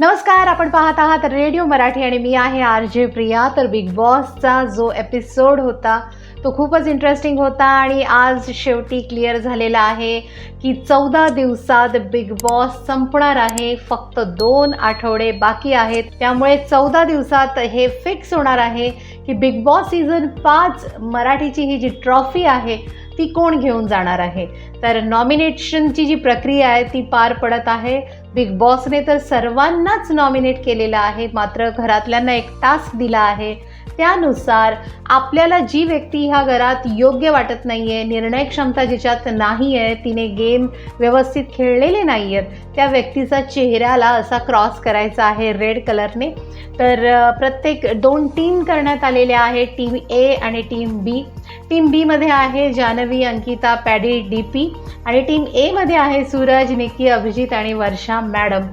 नमस्कार आपण पाहत आहात रेडिओ मराठी आणि मी आहे आर जे प्रिया. तर बिग बॉसचा जो एपिसोड होता तो खूपच इंटरेस्टिंग होता आणि आज शेवटी क्लिअर झालेला आहे की चौदा दिवसात बिग बॉस संपणार आहे. फक्त दोन आठवडे बाकी आहेत. त्यामुळे चौदा दिवसात हे फिक्स होणार आहे की बिग बॉस सीझन पाच मराठीची ही जी ट्रॉफी आहे ती कोण घेऊन जाणार आहे? तर नॉमिनेशनची जी प्रक्रिया आहे ती पार पडत आहे. बिग बॉसने तर सर्वांनाच नॉमिनेट केलेलं आहे. मात्र घरातल्यांना एक टास्क दिला आहे. त्यानुसार आपल्याला जी व्यक्ती ह्या घरात योग्य वाटत नाही आहे निर्णय क्षमता जिच्यात नाही आहे तिने गेम व्यवस्थित खेळलेले नाही आहेत त्या व्यक्तीचा चेहऱ्याला असा क्रॉस करायचा आहे रेड कलरने तर प्रत्येक दोन टीम करण्यात आलेल्या आहे टीम ए आणि टीम बी टीम बीमध्ये आहे जानवी अंकिता पॅडी डी पी आणि टीम एमध्ये आहे सूरज निकी अभिजित आणि वर्षा मॅडम.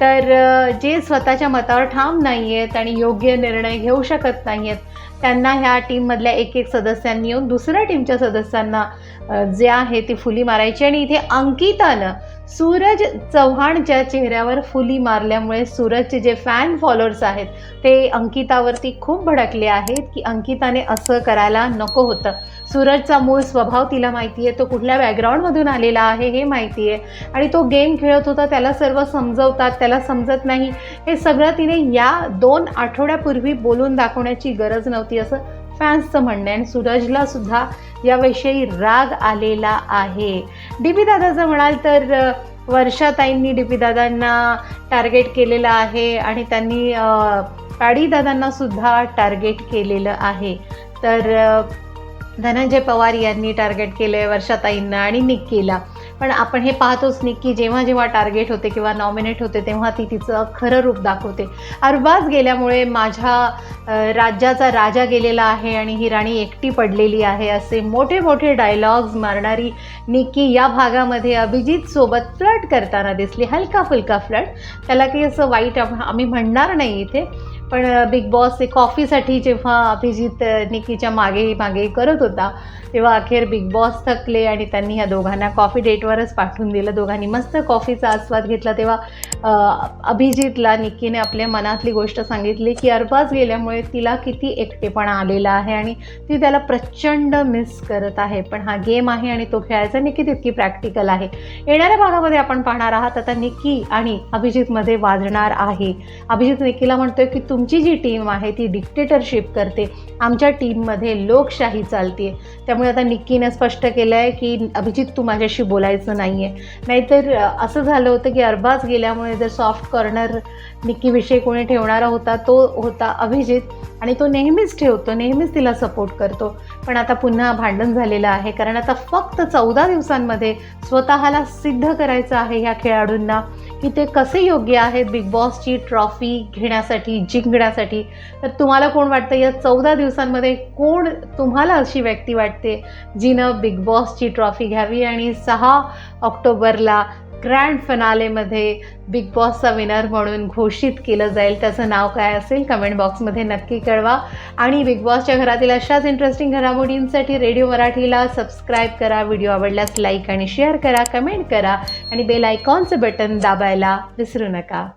तर जे स्वतःच्या मतावर ठाम नाही आहेत आणि योग्य निर्णय घेऊ शकत नाही आहेत त्यांना ह्या टीममधल्या एक एक सदस्यांनी येऊन दुसऱ्या टीमच्या सदस्यांना जे आहे ती फुली मारायची आणि इथे अंकितानं सूरज चव्हाणच्या चेहऱ्यावर फुली मारल्यामुळे सूरजचे जे फॅन फॉलोअर्स आहेत ते अंकितावरती खूप भडकले आहेत की अंकिताने असं करायला नको होतं. सूरजचा मूळ स्वभाव तिला माहिती आहे तो कुठल्या बॅकग्राऊंडमधून आलेला आहे हे माहिती आहे आणि तो गेम खेळत होता त्याला सर्व समजवतात त्याला समजत नाही हे सगळं तिने या दोन आठवड्यापूर्वी बोलून दाखवण्याची गरज नव्हती असं फॅन्सचं म्हणणं आहे. आणि सूरजला सुद्धा याविषयी राग आलेला आहे. डी पी दादाचं म्हणाल तर वर्षाताईंनी डी पी दादांना टार्गेट केलेलं आहे आणि त्यांनी अ, पॅडी दादांना सुद्धा टार्गेट केलेलं आहे. तर धनंजय पवार यांनी टार्गेट केलं आहे वर्षाताईंना आणि निक्कीला. पण आपण हे पाहतोच निक्की जेव्हा जेव्हा टार्गेट होते किंवा नॉमिनेट होते तेव्हा ती तिचं खरं रूप दाखवते. अरबाज गेल्यामुळे माझ्या राज्याचा राजा गेलेला आहे आणि ही राणी एकटी पडलेली आहे असे मोठे मोठे डायलॉग्स मारणारी निक्की या भागामध्ये अभिजित सोबत फ्लट करताना दिसली. हलका फुलका फ्लट त्याला काही असं वाईट आम्ही म्हणणार नाही इथे. पण बिग बॉस कॉफीसाठी जेव्हा अभिजित निकीच्या मागे मागे करत होता तेव्हा अखेर बिग बॉस थकले आणि त्यांनी ह्या दोघांना कॉफी डेटवरच पाठवून दिलं. दोघांनी मस्त कॉफीचा आस्वाद घेतला. तेव्हा अभिजितला निक्कीने आपल्या मनातली गोष्ट सांगितली की अरबाज गेल्यामुळे तिला किती एकटेपणा आलेला आहे आणि ती त्याला प्रचंड मिस करत आहे. पण हा गेम आहे आणि तो खेळायचा निक्की तितकी प्रॅक्टिकल आहे. येणाऱ्या भागामध्ये आपण पाहणार आहात आता निक्की आणि अभिजितमध्ये वाजणार आहे. अभिजित निक्कीला म्हणतोय की तुमची जी टीम आहे ती डिक्टेटरशिप करते. आमच्या टीममध्ये लोकशाही चालते त्यामुळे आता निक्कीनं स्पष्ट केलं आहे की अभिजित तू माझ्याशी बोलायचं नाही आहे नाहीतर असं झालं होतं की अरबाज गेल्यामुळे जर सॉफ्ट कॉर्नर निक्कीविषयी कोणी ठेवणारा होता तो होता अभिजित आणि तो नेहमीच ठेवतो नेहमीच तिला सपोर्ट करतो. पण आता पुन्हा भांडण झालेलं आहे कारण आता फक्त चौदा दिवसांमध्ये स्वतःला सिद्ध करायचं आहे ह्या खेळाडूंना की ते कसे योग्य आहेत बिग बॉसची ट्रॉफी घेण्यासाठी जिंकण्यासाठी. तर तुम्हाला कोण वाटतं? या चौदा दिवसांमध्ये कोण तुम्हाला अशी व्यक्ती वाटते जिनं बिग बॉसची ट्रॉफी घ्यावी? आणि सहा ऑक्टोबरला ग्रँड फिनालेमध्ये बिग बॉसचा विनर म्हणून घोषित केलं जाईल. त्याचं नाव काय असेल? कमेंट बॉक्समध्ये नक्की कळवा. आणि बिग बॉसच्या घरातील अशाच इंटरेस्टिंग घडामोडींसाठी रेडिओ मराठीला सबस्क्राईब करा. व्हिडिओ आवडल्यास लाईक आणि शेअर करा. कमेंट करा. आणि बेल आयकॉनचं बटन दाबायला विसरू नका.